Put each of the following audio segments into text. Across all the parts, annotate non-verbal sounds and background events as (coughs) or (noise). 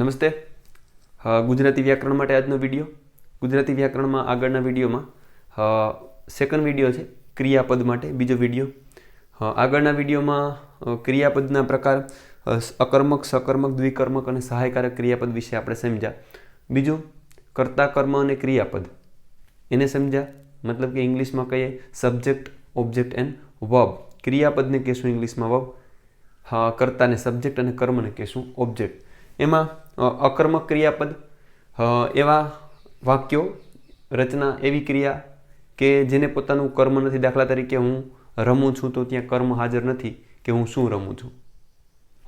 નમસ્તે. ગુજરાતી વ્યાકરણ માટે આજનો વીડિયો. ગુજરાતી વ્યાકરણમાં આગળના વિડીયોમાં સેકન્ડ વીડિયો છે, ક્રિયાપદ માટે બીજો વીડિયો. આગળના વિડીયોમાં ક્રિયાપદના પ્રકાર અકર્મક, સકર્મક, દ્વિકર્મક અને સહાયકારક ક્રિયાપદ વિશે આપણે સમજ્યા. બીજું, કર્તા, કર્મ અને ક્રિયાપદ. એને સમજ્યા? મતલબ કે ઇંગ્લિશમાં કહીએ સબ્જેક્ટ ઓબ્જેક્ટ એન્ડ વર્બ ક્રિયાપદને કહેશું ઇંગ્લિશમાં વર્બ હા, કર્તાને સબ્જેક્ટ અને કર્મને કહેશું ઓબ્જેક્ટ એમાં અકર્મક ક્રિયાપદ એવા વાક્યો, રચના એવી ક્રિયા કે જેને પોતાનું કર્મ નથી. દાખલા તરીકે હું રમું છું તો ત્યાં કર્મ હાજર નથી કે હું શું રમું છું.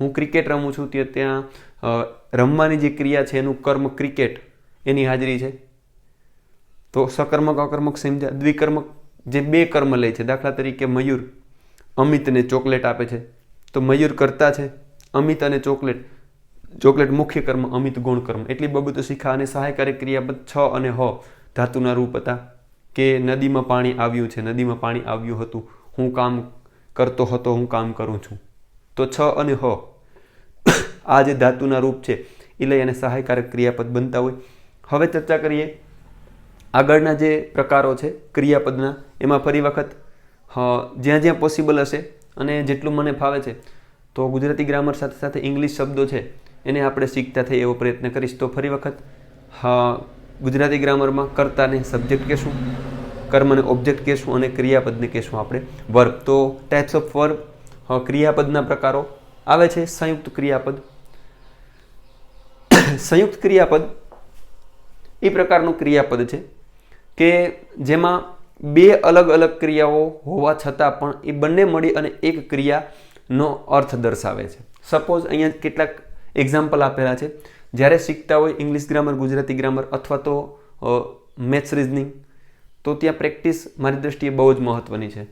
હું ક્રિકેટ રમું છું તે ત્યાં રમવાની જે ક્રિયા છે એનું કર્મ ક્રિકેટ એની હાજરી છે. તો સકર્મક, અકર્મક સમજ્યા દ્વિકર્મક જે બે કર્મ લે છે. દાખલા તરીકે મયુર અમિતને ચોકલેટ આપે છે. તો મયુર કરતા છે. અમિત અને ચોકલેટ ચોકલેટ મુખ્ય કર્મ, અમિત ગુણ કર્મ. એટલી બાબતો શીખા અને સહાયકારી ક્રિયાપદ છ અને હ ધાતુના રૂપ હતા કે નદીમાં પાણી આવ્યું છે. નદીમાં પાણી આવ્યું હતું. હું કામ કરતો હતો, હું કામ કરું છું. તો છ અને હ આ જે ધાતુના રૂપ છે એ લઈ અને સહાયકારક ક્રિયાપદ બનતા હોય. હવે ચર્ચા કરીએ આગળના જે પ્રકારો છે ક્રિયાપદના. એમાં ફરી વખત જ્યાં જ્યાં પોસિબલ હશે અને જેટલું મને ફાવે છે. તો ગુજરાતી ગ્રામર સાથે સાથે ઇંગ્લિશ શબ્દો છે. એને આપણે શીખતા થઈ એવો પ્રયત્ન કરીશ તો ફરી વખત, હા, ગુજરાતી ગ્રામરમાં કર્તાને સબ્જેક્ટ કહેશું, કર્મને ઓબ્જેક્ટ કહેશું અને ક્રિયાપદને કહેશું આપણે. વર્બ તો ટાઈપ્સ ઓફ વર્બ ક્રિયાપદના પ્રકારો આવે છે, સંયુક્ત ક્રિયાપદ. સંયુક્ત ક્રિયાપદ એ પ્રકારનું ક્રિયાપદ છે કે જેમાં બે અલગ અલગ ક્રિયાઓ હોવા છતાં પણ એ બંને મળી અને એક ક્રિયાનો અર્થ દર્શાવે છે. સપોઝ અહીંયા કેટલાક એક્ઝામ્પલ આપેલા છે. જ્યારે શીખતા હોય ઇંગ્લિશ ગ્રામર ગુજરાતી ગ્રામર અથવા તો મેથ્સ રિઝનિંગ તો ત્યાં પ્રેક્ટિસ મારી દ્રષ્ટિએ બહુ જ મહત્ત્વની છે.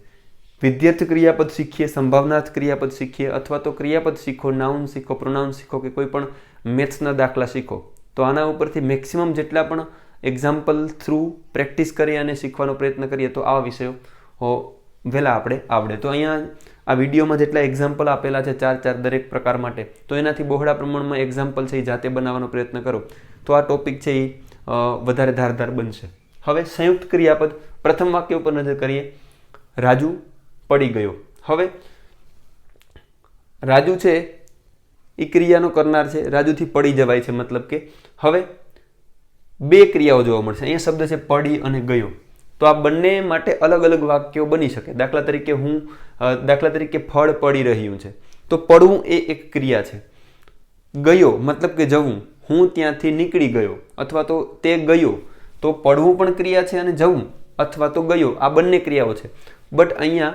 વિદ્યાર્થ ક્રિયાપદ શીખીએ, સંભાવનાર્થ ક્રિયાપદ શીખીએ અથવા તો ક્રિયાપદ શીખો નાઉન શીખો પ્રોનાઉન શીખો કે કોઈ પણ મેથ્સના દાખલા શીખો, તો આના ઉપરથી મેક્સિમમ જેટલા પણ એક્ઝામ્પલ થ્રુ પ્રેક્ટિસ કરી અને શીખવાનો પ્રયત્ન કરીએ તો આવા વિષયો વહેલા આપણે આવડે. તો અહીંયા આ વિડીયોમાં જેટલા એક્ઝામ્પલ આપેલા છે ચાર ચાર દરેક પ્રકાર માટે, તો એનાથી બહોળા પ્રમાણમાં એક્ઝામ્પલ છે એ જાતે બનાવવાનો પ્રયત્ન કરો. તો આ ટોપિક છે એ વધારે ધારદાર બનશે. હવે સંયુક્ત ક્રિયાપદ, પ્રથમ વાક્ય ઉપર નજર કરીએ. રાજુ પડી ગયો. હવે, રાજુ છે એ ક્રિયાનો કરનાર છે, રાજુથી પડી જવાય છે મતલબ કે, હવે બે ક્રિયાઓ જોવા મળશે. અહીંયા શબ્દ છે પડી અને ગયો. તો આ બંને માટે અલગ અલગ વાક્યો બની શકે. દાખલા તરીકે હું દાખલા તરીકે ફળ પડી રહ્યું છે. તો પડવું એ એક ક્રિયા છે. ગયો મતલબ કે જવું. હું ત્યાંથી નીકળી ગયો અથવા તો તે ગયો. તો પડવું પણ ક્રિયા છે અને જવું અથવા તો ગયો. આ બંને ક્રિયાઓ છે. બટ અહીંયા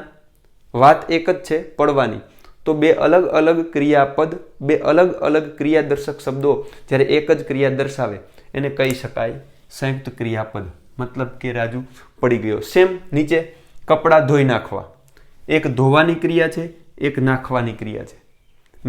વાત એક જ છે પડવાની. તો બે અલગ અલગ ક્રિયાપદ, બે અલગ અલગ ક્રિયાદર્શક શબ્દો જ્યારે એક જ ક્રિયા દર્શાવે, એને કહી શકાય સંયુક્ત ક્રિયાપદ. મતલબ કે રાજુ પડી ગયો. સેમ નીચે કપડાં ધોઈ નાખવા. એક ધોવાની ક્રિયા છે, એક નાખવાની ક્રિયા છે.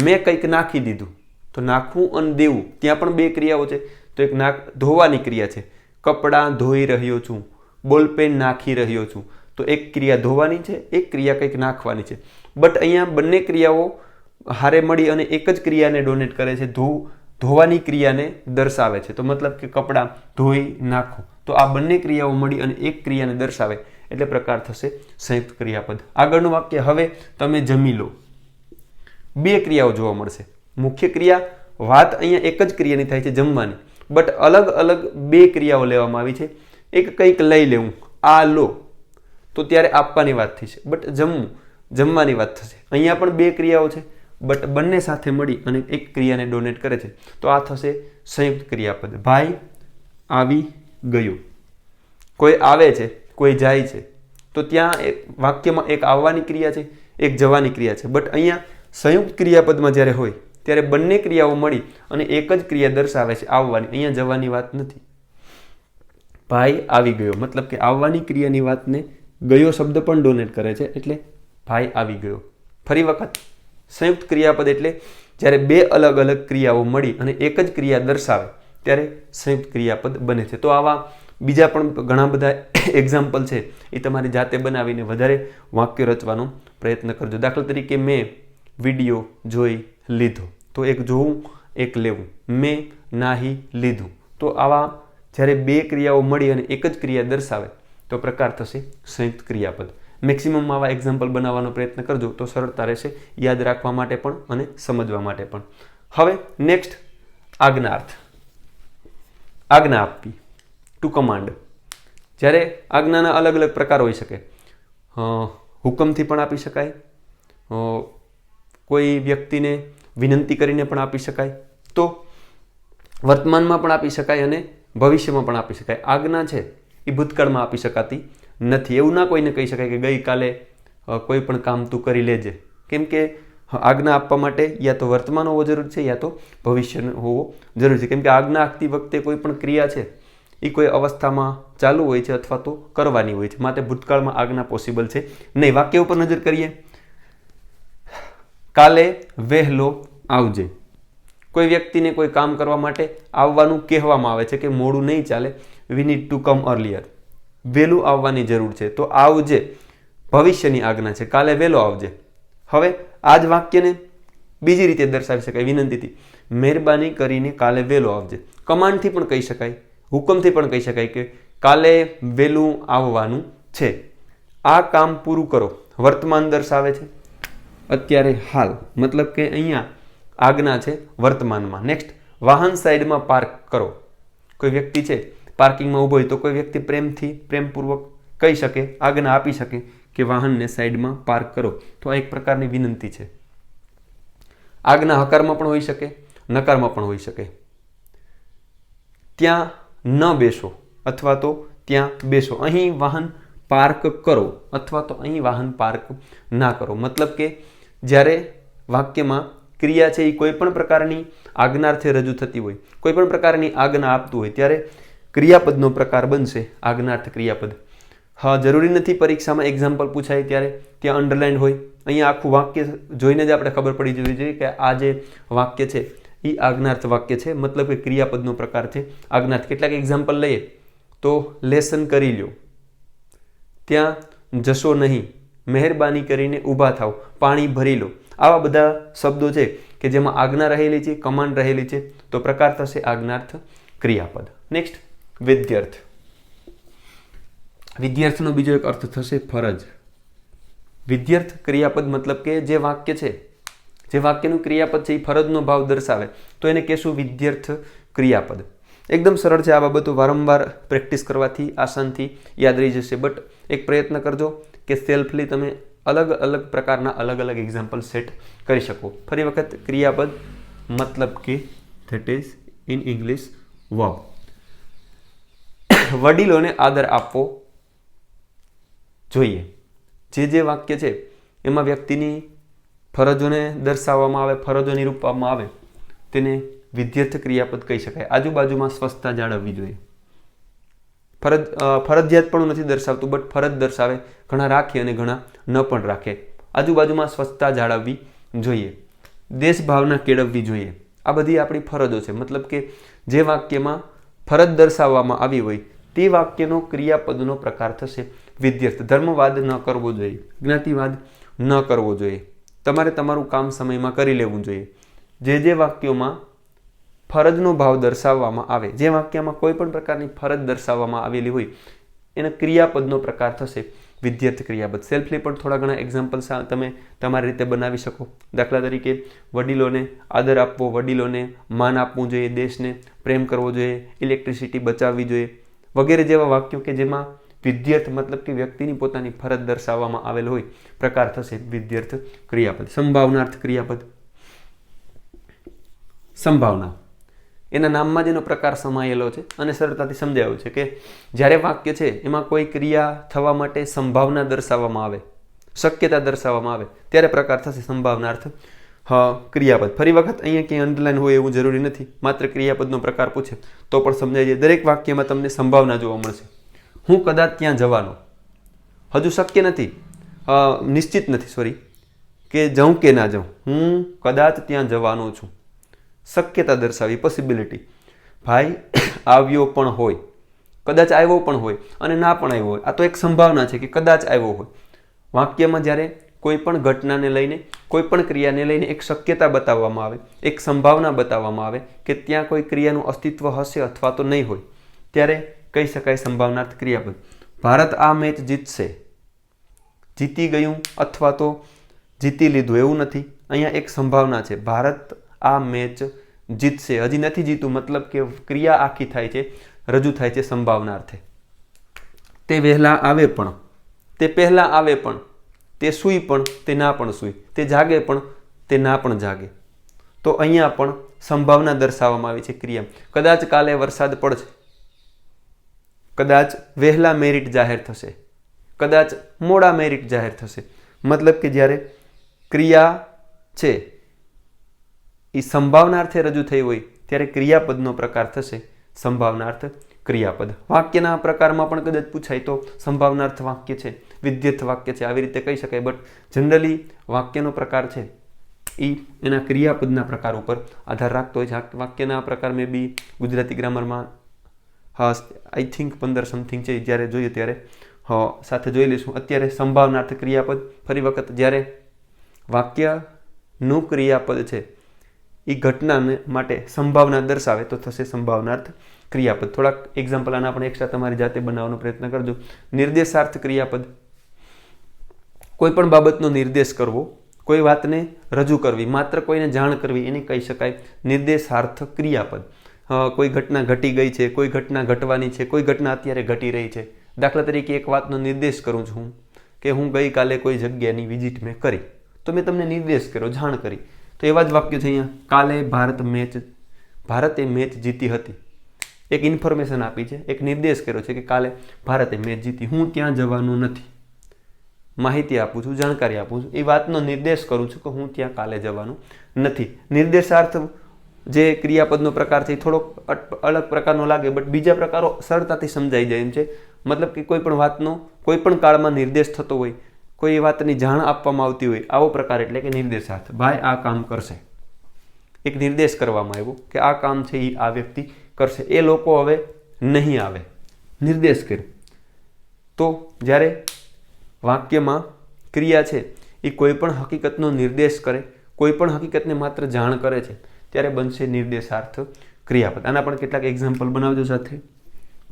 મેં કંઈક નાખી દીધું, તો નાખવું અને દેવું. ત્યાં પણ બે ક્રિયાઓ છે. તો એક નાખ, ધોવાની ક્રિયા છે. કપડાં ધોઈ રહ્યો છું બોલપેન નાખી રહ્યો છું. તો એક ક્રિયા ધોવાની છે, એક ક્રિયા કંઈક નાખવાની છે. બટ અહીંયા બંને ક્રિયાઓ હારે મળી અને એક જ ક્રિયાને ડોનેટ કરે છે ધો ધોવાની ક્રિયાને દર્શાવે છે. તો મતલબ કે કપડાં ધોઈ નાખો. તો આ બંને ક્રિયાઓ મળી અને એક ક્રિયાને દર્શાવે એટલે પ્રકાર થશે સંયુક્ત ક્રિયાપદ. આગળનું વાક્ય, હવે તમે જમી લો. બે ક્રિયાઓ જોવા મળશે. મુખ્ય ક્રિયા, વાત અહીંયા એક જ ક્રિયાની થાય છે જમવાની. બટ અલગ અલગ બે ક્રિયાઓ લેવામાં આવી છે. એક કંઈક લઈ લેવું. આ લો. તો ત્યારે આપવાની વાત થઈ છે. બટ જમવું. જમવાની વાત થશે. અહીંયા પણ બે ક્રિયાઓ છે. બટ બંને સાથે મળી અને એક ક્રિયાને ડોનેટ કરે છે. તો આ થશે સંયુક્ત ક્રિયાપદ. ભાઈ આવી ગયો. કોઈ આવે છે, કોઈ જાય છે, તો ત્યાં એક વાક્યમાં એક આવવાની ક્રિયા છે, એક જવાની ક્રિયા છે. બટ અહીંયા સંયુક્ત ક્રિયાપદમાં જ્યારે હોય, ત્યારે બંને ક્રિયાઓ મળી અને એક જ ક્રિયા દર્શાવે છે, આવવાની. અહીંયા જવાની વાત નથી. ભાઈ આવી ગયો. મતલબ કે આવવાની ક્રિયાની વાતને ગયો શબ્દ પણ ડોનેટ કરે છે, એટલે ભાઈ આવી ગયો. ફરી વખત. સંયુક્ત ક્રિયાપદ એટલે જ્યારે બે અલગ અલગ ક્રિયાઓ મળી અને એક જ ક્રિયા દર્શાવે, ત્યારે સંયુક્ત ક્રિયાપદ બને છે. તો આવા બીજા પણ ઘણા બધા એક્ઝામ્પલ છે. એ તમારી જાતે બનાવીને વધારે વાક્ય રચવાનો પ્રયત્ન કરજો. દાખલા તરીકે મેં વીડિયો જોઈ લીધો. તો એક જોવું એક લેવું. મેં નાહી લીધું. તો આવા જ્યારે બે ક્રિયાઓ મળી અને એક જ ક્રિયા દર્શાવે, તો પ્રકાર થશે સંયુક્ત ક્રિયાપદ. મેક્સિમમ આવા એક્ઝામ્પલ બનાવવાનો પ્રયત્ન કરજો તો સરળતા રહેશે યાદ રાખવા માટે પણ અને સમજવા માટે પણ. હવે નેક્સ્ટ આજ્ઞાર્થ. આજ્ઞા આપવી ટુ કમાન્ડ જ્યારે આજ્ઞાના અલગ અલગ પ્રકાર હોઈ શકે. હુકમથી પણ આપી શકાય. કોઈ વ્યક્તિને વિનંતી કરીને પણ આપી શકાય. તો વર્તમાનમાં પણ આપી શકાય અને ભવિષ્યમાં પણ આપી શકાય. આજ્ઞા છે એ ભૂતકાળમાં આપી શકાતી નથી. એવું ના કોઈને કહી શકાય કે ગઈકાલે કોઈ પણ કામ તું કરી લેજે. કેમ કે આજ્ઞા આપવા માટે યા તો વર્તમાન હોવો જરૂર છે, યા તો ભવિષ્ય હોવો જરૂર છે. કેમ કે આજ્ઞા આપતી વખતે કોઈ પણ ક્રિયા છે એ કોઈ અવસ્થામાં ચાલુ હોય છે અથવા તો કરવાની હોય છે. માટે ભૂતકાળમાં આજ્ઞા પોસિબલ છે. નહીં, વાક્ય ઉપર નજર કરીએ. કાલે વહેલો આવજે. કોઈ વ્યક્તિને કોઈ કામ કરવા માટે આવવાનું કહેવામાં આવે છે કે મોડું નહીં ચાલે. We need to come earlier વહેલું આવવાની જરૂર છે. તો આવજે. ભવિષ્યની આજ્ઞા છે. કાલે વહેલો આવજે. હવે આ જ વાક્યને બીજી રીતે દર્શાવી શકાય. વિનંતીથી મહેરબાની કરીને કાલે વહેલો આવજે. કમાન્ડથી પણ કહી શકાય. હુકમથી પણ કહી શકાય કે કાલે વહેલું આવવાનું છે. આ કામ પૂરું કરો. વર્તમાન દર્શાવે છે. અત્યારે હાલ. મતલબ કે અહીંયા આજ્ઞા છે વર્તમાનમાં. નેક્સ્ટ વાહન સાઈડમાં પાર્ક કરો. કોઈ વ્યક્તિ છે પાર્કિંગમાં ઊભો હોય તો કોઈ વ્યક્તિ પ્રેમથી, પ્રેમપૂર્વક કહી શકે, આજ્ઞા આપી શકે કે વાહનને સાઈડમાં પાર્ક કરો. તો આ એક પ્રકારની વિનંતી છે. આજ્ઞા હકારમાં પણ હોઈ શકે, નકારમાં પણ હોઈ શકે. ત્યાં ન બેસો અથવા તો ત્યાં બેસો. અહીં વાહન પાર્ક કરો અથવા તો અહીં વાહન પાર્ક ના કરો. મતલબ કે જ્યારે વાક્યમાં ક્રિયા છે એ કોઈ પણ પ્રકારની આજ્ઞાર્થે રજૂ થતી હોય, કોઈ પણ પ્રકારની આજ્ઞા આપતું હોય, ત્યારે ક્રિયાપદનો પ્રકાર બનશે, આજ્ઞાર્થ ક્રિયાપદ. હા, જરૂરી નથી પરીક્ષામાં એક્ઝામ્પલ પૂછાય ત્યારે ત્યાં અંડરલાઇન હોય. અહીંયા આખું વાક્ય જોઈને જ આપણે ખબર પડી જવી જોઈએ કે આ જે વાક્ય છે એ આજ્ઞાર્થ વાક્ય છે. મતલબ કે ક્રિયાપદનો પ્રકાર છે. આજ્ઞાર્થ કેટલાક એક્ઝામ્પલ લઈએ. તો લેસન કરી લ્યો. ત્યાં જશો નહીં. મહેરબાની કરીને ઊભા થાવ પાણી ભરી લો. આવા બધા શબ્દો છે કે જેમાં આજ્ઞા રહેલી છે કમાન્ડ રહેલી છે, તો પ્રકાર થશે આજ્ઞાર્થ ક્રિયાપદ. નેક્સ્ટ વિદ્યાર્થ. વિદ્યાર્થનો બીજો એક અર્થ થશે ફરજ. વિદ્યાર્થ ક્રિયાપદ મતલબ કે જે વાક્ય છે, જે વાક્યનું ક્રિયાપદ છે એ ફરજનો ભાવ દર્શાવે, તો એને કહેશું વિદ્યાર્થ ક્રિયાપદ. એકદમ સરળ છે આ બાબતો, વારંવાર પ્રેક્ટિસ કરવાથી, આસાનથી યાદ રહી જશે. બટ એક પ્રયત્ન કરજો કે સેલ્ફલી તમે અલગ અલગ પ્રકારના અલગ અલગ એક્ઝામ્પલ સેટ કરી શકો. ફરી વખત ક્રિયાપદ મતલબ કે that is in English verb વડીલોને આદર આપવો જોઈએ. જે જે વાક્ય છે, એમાં વ્યક્તિની ફરજોને દર્શાવવામાં આવે, ફરજો નિરૂપવામાં આવે, તેને વિદ્યાર્થ ક્રિયાપદ કહી શકાય. આજુબાજુમાં સ્વચ્છતા જાળવવી જોઈએ. ફરજ ફરજિયાત પણ નથી દર્શાવતું, બટ ફરજ દર્શાવે. ઘણા રાખે અને ઘણા ન પણ રાખે. આજુબાજુમાં સ્વચ્છતા જાળવવી જોઈએ. દેશ ભાવના કેળવવી જોઈએ. આ બધી આપણી ફરજો છે. મતલબ કે જે વાક્યમાં ફરજ દર્શાવવામાં આવી હોય તે વાક્યનો ક્રિયાપદનો પ્રકાર થશે. વિદ્યાર્થ, ધર્મવાદ ન કરવો જોઈએ. જ્ઞાતિવાદ ન કરવો જોઈએ. તમારે તમારું કામ સમયમાં કરી લેવું જોઈએ. જે જે વાક્યોમાં ફરજનો ભાવ દર્શાવવામાં આવે, જે વાક્યમાં કોઈ પણ પ્રકારની ફરજ દર્શાવવામાં આવેલી હોય, એના ક્રિયાપદનો પ્રકાર થશે. વિદ્યાર્થ, ક્રિયાપદ. સેલ્ફલી પણ થોડા ઘણા એક્ઝામ્પલ્સ તમે તમારી રીતે બનાવી શકો. દાખલા તરીકે, વડીલોને આદર આપવો, વડીલોને માન આપવું જોઈએ, દેશને પ્રેમ કરવો જોઈએ ઇલેક્ટ્રિસિટી બચાવવી જોઈએ વગેરે જેવા વાક્યો કે જેમાં વિદ્યાર્થ મતલબ કે વ્યક્તિની પોતાની ફરજ દર્શાવવામાં આવેલ હોય, પ્રકાર થશે વિદ્યાર્થ ક્રિયાપદ. સંભાવનાર્થ ક્રિયાપદ. સંભાવના. એના નામમાં જ એનો પ્રકાર સમાયેલો છે અને સરળતાથી સમજાયું છે કે જ્યારે વાક્ય છે, એમાં કોઈ ક્રિયા થવા માટે સંભાવના દર્શાવવામાં આવે, શક્યતા દર્શાવવામાં આવે, ત્યારે પ્રકાર થશે સંભાવનાર્થ હા, ક્રિયાપદ. ફરી વખત અહીંયા ક્યાંય અંડરલાઈન હોય એવું જરૂરી નથી. માત્ર ક્રિયાપદનો પ્રકાર પૂછે. તો પણ સમજાય છે. દરેક વાક્યમાં તમને સંભાવના જોવા મળશે. હું કદાચ ત્યાં જવાનો. હજુ શક્ય નથી. નિશ્ચિત નથી સોરી કે જાઉં કે ના જાઉં. હું કદાચ ત્યાં જવાનો છું. શક્યતા દર્શાવી પોસિબિલિટી ભાઈ, (coughs) આવ્યો પણ હોય. કદાચ આવ્યો પણ હોય અને ના પણ આવ્યો હોય. આ તો એક સંભાવના છે કે કદાચ આવ્યો હોય. વાક્યમાં જ્યારે કોઈ પણ ઘટનાને લઈને, કોઈ પણ ક્રિયાને લઈને એક શક્યતા બતાવવામાં આવે, એક સંભાવના બતાવવામાં આવે કે ત્યાં કોઈ ક્રિયાનું અસ્તિત્વ હશે અથવા તો નહીં હોય, ત્યારે કહી શકાય સંભાવનાર્થ ક્રિયાપદ ભારત આ મેચ જીતશે. જીતી ગયું અથવા તો જીતી લીધું એવું નથી. અહીંયા એક સંભાવના છે. ભારત આ મેચ જીતશે. હજી નથી જીતું, મતલબ કે ક્રિયા આખી થાય છે, રજૂ થાય છે સંભાવનાર્થે. તે વહેલા આવે પણ. તે પહેલાં આવે પણ. તે સૂઈ પણ, તે ના પણ સૂઈ. તે જાગે પણ, તે ના પણ જાગે. તો અહીંયા પણ સંભાવના દર્શાવવામાં આવી છે ક્રિયા. કદાચ કાલે વરસાદ પડશે. કદાચ વહેલા મેરિટ જાહેર થશે. કદાચ મોડા મેરિટ જાહેર થશે. મતલબ કે જ્યારે ક્રિયા છે એ સંભાવનાર્થે રજૂ થઈ હોય, ત્યારે ક્રિયાપદનો પ્રકાર થશે સંભાવનાર્થ ક્રિયાપદ. વાક્યના પ્રકારમાં પણ કદાચ પૂછાય તો સંભાવનાર્થ વાક્ય છે, વિદ્યર્થ વાક્ય છે, આવી રીતે કહી શકાય. બટ જનરલી વાક્યનો પ્રકાર છે એ એના ક્રિયાપદના પ્રકાર ઉપર આધાર રાખતો હોય છે. વાક્યના પ્રકાર મેં બી ગુજરાતી ગ્રામરમાં, હા આઈ થિંક પંદર સમથિંગ છે જ્યારે જોઈએ ત્યારે. હ, સાથે જોઈ લઈશું. અત્યારે સંભાવનાર્થ ક્રિયાપદ, ફરી વખત જ્યારે વાક્યનું ક્રિયાપદ છે એ ઘટનાને માટે સંભાવના દર્શાવે તો થશે સંભાવનાર્થ ક્રિયાપદ. થોડાક એક્ઝામ્પલ આના પણ એક્સ્ટ્રા તમારી જાતે બનાવવાનો પ્રયત્ન કરજો. નિર્દેશાર્થ ક્રિયાપદ. કોઈ પણ બાબતનો નિર્દેશ કરવો, કોઈ વાતને રજૂ કરવી, માત્ર કોઈને જાણ કરવી એને કહી શકાય. નિર્દેશાર્થ ક્રિયાપદ. કોઈ ઘટના ઘટી ગઈ છે, કોઈ ઘટના ઘટવાની છે, કોઈ ઘટના અત્યારે ઘટી રહી છે. દાખલા તરીકે એક વાતનો નિર્દેશ કરું છું કે હું ગઈકાલે કોઈ જગ્યાની વિઝિટ મેં કરી. તો મેં તમને નિર્દેશ કર્યો, જાણ કરી. તો એવા જ વાક્ય છે અહીંયા. કાલે ભારત મેચ, ભારતે મેચ જીતી હતી. એક ઇન્ફોર્મેશન આપી છે, એક નિર્દેશ કર્યો છે કે કાલે ભારતે મેચ જીતી. હું ત્યાં જવાનું નથી. માહિતી આપું છું, જાણકારી આપું છું. એ વાતનો નિર્દેશ કરું છું કે હું ત્યાં કાલે જવાનું નથી. નિર્દેશાર્થ જે ક્રિયાપદનો પ્રકાર છે થોડોક અલગ પ્રકારનો લાગે બટ બીજા પ્રકારો સરળતાથી સમજાઈ જાય એમ છે. મતલબ કે કોઈ પણ વાતનો કોઈ પણ કાળમાં નિર્દેશ થતો હોય કોઈ વાતની જાણ આપવામાં આવતી હોય આવો પ્રકાર એટલે કે નિર્દેશાર્થ. ભાઈ આ કામ કરશે. એક નિર્દેશ કરવામાં આવ્યો કે આ કામ છે એ આ વ્યક્તિ કરશે. એ લોકો હવે નહીં આવે. નિર્દેશ કર્યો. તો જ્યારે વાક્યમાં ક્રિયા છે એ કોઈ પણ હકીકતનો નિર્દેશ કરે, કોઈ પણ હકીકતને માત્ર જાણ કરે છે, ત્યારે બનશે નિર્દેશાર્થ ક્રિયાપદ. આના પણ કેટલાક એક્ઝામ્પલ બનાવજો સાથે.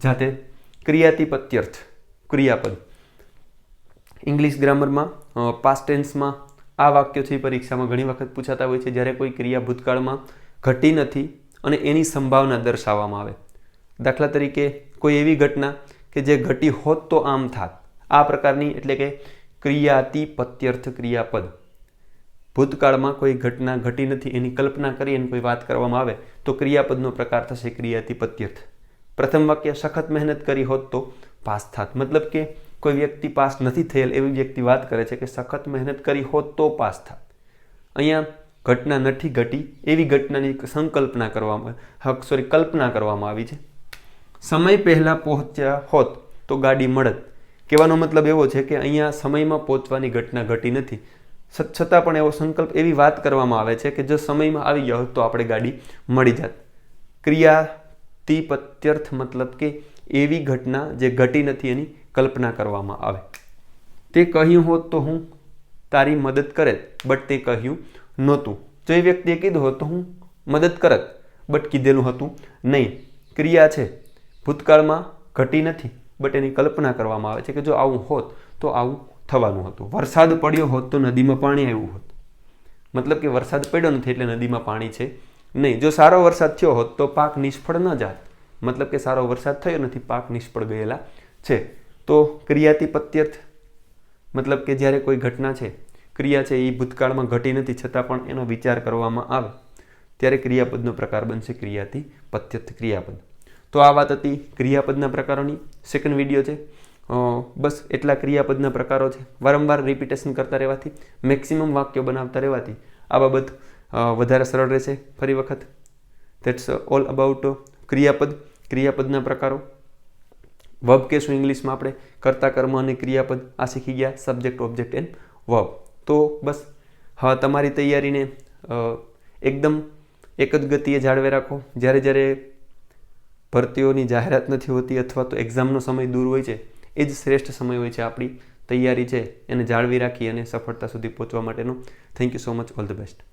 જાતે ક્રિયાતિપત્યર્થ ક્રિયાપદ. ઇંગ્લિશ ગ્રામરમાં પાસ્ટ ટેન્સમાં આ વાક્યોથી પરીક્ષામાં ઘણી વખત પૂછાતા હોય છે. જ્યારે કોઈ ક્રિયા ભૂતકાળમાં ઘટી નથી અને એની સંભાવના દર્શાવવામાં આવે. દાખલા તરીકે કોઈ એવી ઘટના કે જે ઘટી હોત તો આમ થાત. આ પ્રકારની એટલે કે ક્રિયાતિપત્યર્થ ક્રિયાપદ. ભૂતકાળમાં કોઈ ઘટના ઘટી નથી એની કલ્પના કરી અને કોઈ વાત કરવામાં આવે તો ક્રિયાપદનો પ્રકાર થશે ક્રિયાતિપત્યર્થ. પ્રથમ વાક્ય સખત મહેનત કરી હોત તો પાસ થાત. મતલબ કે કોઈ વ્યક્તિ પાસ નથી થયેલ એવી વ્યક્તિ વાત કરે છે કે સખત મહેનત કરી હોત તો પાસ થાત. અહીંયા ઘટના નથી ઘટી, એવી ઘટનાની સંકલ્પના કરવામાં સોરી કલ્પના કરવામાં આવી છે. સમય પહેલાં પહોંચ્યા હોત તો ગાડી મળત. કહેવાનો મતલબ એવો છે કે અહીંયા સમયમાં પહોંચવાની ઘટના ઘટી નથી. છતાં પણ એવો સંકલ્પ, એવી વાત કરવામાં આવે છે કે જો સમયમાં આવી ગયો તો આપણે ગાડી મળી જાત. ક્રિયાતિપત્યર્થ મતલબ કે એવી ઘટના જે ઘટી નથી એની કલ્પના કરવામાં આવે. તે કહ્યું હોત તો હું તારી મદદ કરે બટ તે કહ્યું નહોતું. જો એ વ્યક્તિએ કીધું હોત તો હું મદદ કરત બટ કીધેલું હતું નહીં. ક્રિયા છે. ભૂતકાળમાં ઘટી નથી બટ એની કલ્પના કરવામાં આવે છે કે જો આવું હોત તો આવું થવાનું હતું. વરસાદ પડ્યો હોત તો નદીમાં પાણી આવ્યું હોત. મતલબ કે વરસાદ પડ્યો નથી એટલે નદીમાં પાણી છે નહીં. જો સારો વરસાદ થયો હોત તો પાક નિષ્ફળ ન જાત. મતલબ કે સારો વરસાદ થયો નથી, પાક નિષ્ફળ ગયેલા છે. તો ક્રિયાતિપત્યત મતલબ કે જ્યારે કોઈ ઘટના છે, ક્રિયા છે એ ભૂતકાળમાં ઘટી નથી, છતાં પણ એનો વિચાર કરવામાં આવે, ત્યારે ક્રિયાપદનો પ્રકાર બનશે ક્રિયાતિપત્યર્થ ક્રિયાપદ. તો આ વાત હતી ક્રિયાપદના પ્રકારોની સેકન્ડ વીડિયો છે. બસ એટલા ક્રિયાપદના પ્રકારો છે. વારંવાર રિપીટેશન કરતા રહેવાથી મેક્સિમમ વાક્યો બનાવતા રહેવાથી, આ બાબત વધારે સરળ રહેશે. ફરી વખત ધેટ્સ ઓલ અબાઉટ ક્રિયાપદ, ક્રિયાપદના પ્રકારો. વબ કહેશું ઇંગ્લિશમાં આપણે કર્તા કર્મ અને ક્રિયાપદ આ શીખી ગયા સબ્જેક્ટ ઓબ્જેક્ટ એન્ડ વબ તો બસ હા તમારી તૈયારીને એકદમ એક જ ગતિએ જાળવે રાખો. જ્યારે જ્યારે ભરતીઓની જાહેરાત નથી હોતી અથવા તો એક્ઝામનો સમય દૂર હોય છે, એ જ શ્રેષ્ઠ સમય હોય છે આપણી તૈયારી છે. એને જાળવી રાખી અને સફળતા સુધી પહોંચવા માટેનો. Thank you so much all the best